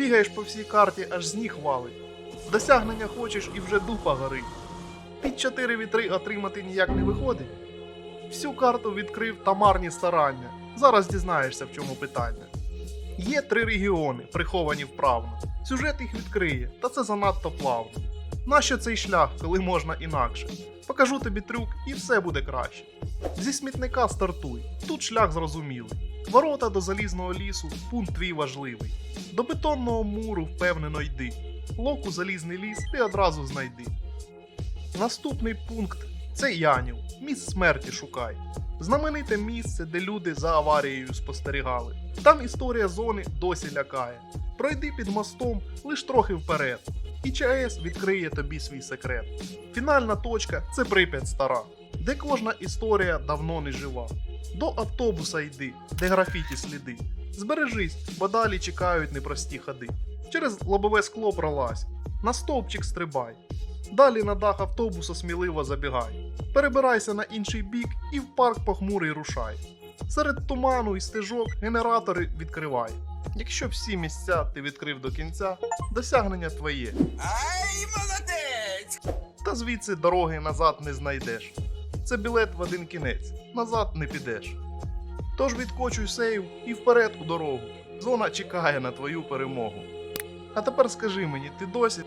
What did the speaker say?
Бігаєш по всій карті, аж з ніг валить. Досягнення хочеш і вже дупа горить. Під чотири вітри отримати ніяк не виходить. Всю карту відкрив та марні старання. Зараз дізнаєшся, в чому питання. Є три регіони, приховані вправно. Сюжет їх відкриє, та це занадто плавно. Нащо цей шлях, коли можна інакше? Покажу тобі трюк і все буде краще. Зі смітника стартуй, тут шлях зрозумілий. Ворота до залізного лісу, пункт твій важливий. До бетонного муру впевнено йди. Локу залізний ліс ти одразу знайди. Наступний пункт це Янів, місць смерті шукай. Знамените місце, де люди за аварією спостерігали. Там історія зони досі лякає. Пройди під мостом лиш трохи вперед, і ЧАЕС відкриє тобі свій секрет. Фінальна точка це Прип'ять стара, де кожна історія давно не жива. До автобуса йди, де графіті сліди. Збережись, бо далі чекають непрості ходи. Через лобове скло пролазь, на стовпчик стрибай. Далі на дах автобуса сміливо забігай. Перебирайся на інший бік і в парк похмурий рушай. Серед туману і стежок генератори відкривай. Якщо всі місця ти відкрив до кінця, досягнення твоє. Ай, молодець! Та звідси дороги назад не знайдеш. Це білет в один кінець, назад не підеш. Тож відкочуй сейв і вперед у дорогу. Зона чекає на твою перемогу. А тепер скажи мені, ти досі